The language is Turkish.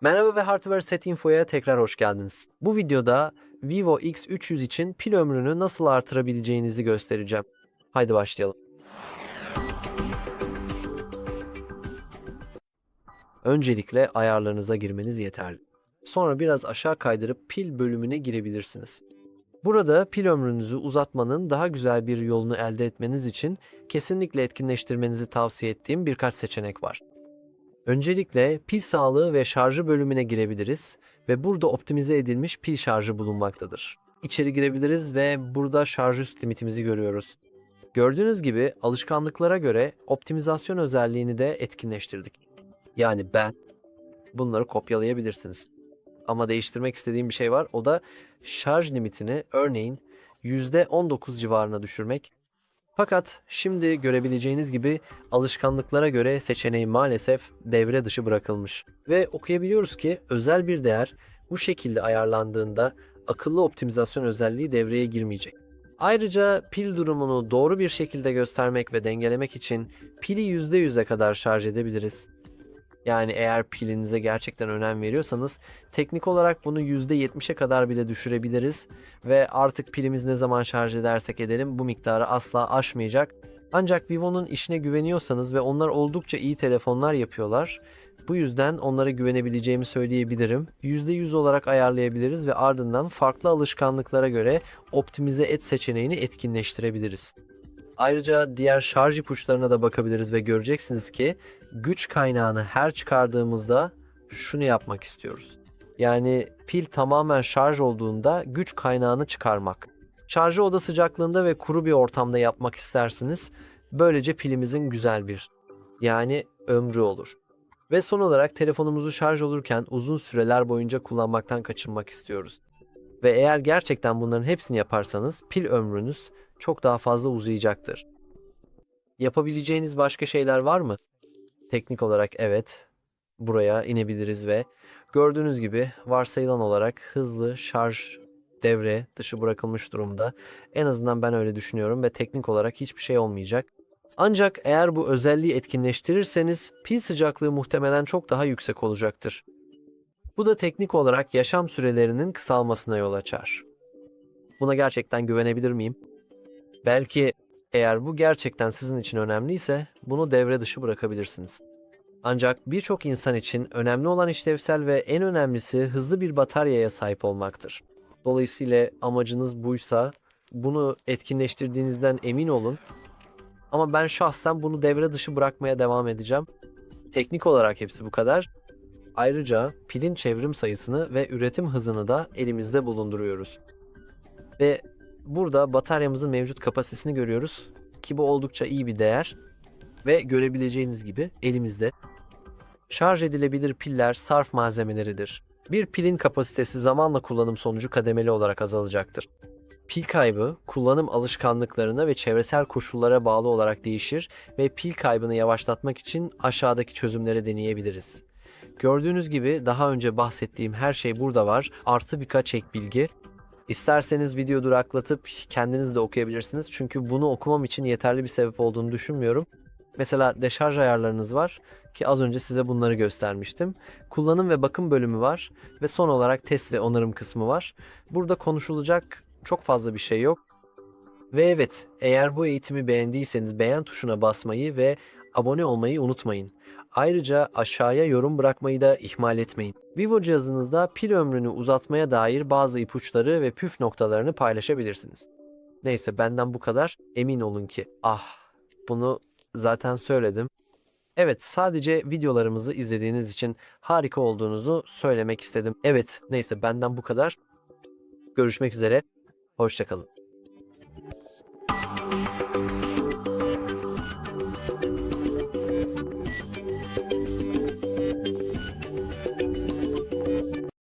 Merhaba ve Hardware Set Info'ya tekrar hoş geldiniz. Bu videoda Vivo X300 için pil ömrünü nasıl artırabileceğinizi göstereceğim. Haydi başlayalım. Öncelikle ayarlarınıza girmeniz yeterli. Sonra biraz aşağı kaydırıp pil bölümüne girebilirsiniz. Burada pil ömrünüzü uzatmanın daha güzel bir yolunu elde etmeniz için kesinlikle etkinleştirmenizi tavsiye ettiğim birkaç seçenek var. Öncelikle pil sağlığı ve şarjı bölümüne girebiliriz ve burada optimize edilmiş pil şarjı bulunmaktadır. İçeri girebiliriz ve burada şarj üst limitimizi görüyoruz. Gördüğünüz gibi alışkanlıklara göre optimizasyon özelliğini de etkinleştirdik. Yani ben bunları kopyalayabilirsiniz. Ama değiştirmek istediğim bir şey var. O da şarj limitini örneğin %19 civarına düşürmek. Fakat şimdi görebileceğiniz gibi alışkanlıklara göre seçeneği maalesef devre dışı bırakılmış. Ve okuyabiliyoruz ki özel bir değer bu şekilde ayarlandığında akıllı optimizasyon özelliği devreye girmeyecek. Ayrıca pil durumunu doğru bir şekilde göstermek ve dengelemek için pili %100'e kadar şarj edebiliriz. Yani eğer pilinize gerçekten önem veriyorsanız teknik olarak bunu %70'e kadar bile düşürebiliriz ve artık pilimiz ne zaman şarj edersek edelim bu miktarı asla aşmayacak. Ancak Vivo'nun işine güveniyorsanız ve onlar oldukça iyi telefonlar yapıyorlar. Bu yüzden onlara güvenebileceğimi söyleyebilirim. %100 olarak ayarlayabiliriz ve ardından farklı alışkanlıklara göre optimize et seçeneğini etkinleştirebiliriz. Ayrıca diğer şarj ipuçlarına da bakabiliriz ve göreceksiniz ki güç kaynağını her çıkardığımızda şunu yapmak istiyoruz. Yani pil tamamen şarj olduğunda güç kaynağını çıkarmak. Şarjı oda sıcaklığında ve kuru bir ortamda yapmak istersiniz. Böylece pilimizin güzel bir yani ömrü olur. Ve son olarak telefonumuzu şarj olurken uzun süreler boyunca kullanmaktan kaçınmak istiyoruz. Ve eğer gerçekten bunların hepsini yaparsanız pil ömrünüz çok daha fazla uzayacaktır. Yapabileceğiniz başka şeyler var mı? Teknik olarak evet. Buraya inebiliriz ve gördüğünüz gibi varsayılan olarak hızlı şarj devre dışı bırakılmış durumda. En azından ben öyle düşünüyorum ve teknik olarak hiçbir şey olmayacak. Ancak eğer bu özelliği etkinleştirirseniz pil sıcaklığı muhtemelen çok daha yüksek olacaktır. Bu da teknik olarak yaşam sürelerinin kısalmasına yol açar. Buna gerçekten güvenebilir miyim? Belki eğer bu gerçekten sizin için önemliyse bunu devre dışı bırakabilirsiniz. Ancak birçok insan için önemli olan işlevsel ve en önemlisi hızlı bir bataryaya sahip olmaktır. Dolayısıyla amacınız buysa bunu etkinleştirdiğinizden emin olun. Ama ben şahsen bunu devre dışı bırakmaya devam edeceğim. Teknik olarak hepsi bu kadar. Ayrıca pilin çevrim sayısını ve üretim hızını da elimizde bulunduruyoruz. Ve burada bataryamızın mevcut kapasitesini görüyoruz ki bu oldukça iyi bir değer ve görebileceğiniz gibi elimizde şarj edilebilir piller sarf malzemeleridir. Bir pilin kapasitesi zamanla kullanım sonucu kademeli olarak azalacaktır. Pil kaybı kullanım alışkanlıklarına ve çevresel koşullara bağlı olarak değişir ve pil kaybını yavaşlatmak için aşağıdaki çözümleri deneyebiliriz. Gördüğünüz gibi daha önce bahsettiğim her şey burada var. Artı birkaç ek bilgi. İsterseniz video duraklatıp kendiniz de okuyabilirsiniz. Çünkü bunu okumam için yeterli bir sebep olduğunu düşünmüyorum. Mesela deşarj ayarlarınız var ki az önce size bunları göstermiştim. Kullanım ve bakım bölümü var ve son olarak test ve onarım kısmı var. Burada konuşulacak çok fazla bir şey yok. Ve evet, eğer bu eğitimi beğendiyseniz beğen tuşuna basmayı ve abone olmayı unutmayın. Ayrıca aşağıya yorum bırakmayı da ihmal etmeyin. Vivo cihazınızda pil ömrünü uzatmaya dair bazı ipuçları ve püf noktalarını paylaşabilirsiniz. Neyse benden bu kadar. Emin olun ki ah bunu zaten söyledim. Evet sadece videolarımızı izlediğiniz için harika olduğunuzu söylemek istedim. Evet neyse benden bu kadar. Görüşmek üzere. Hoşçakalın.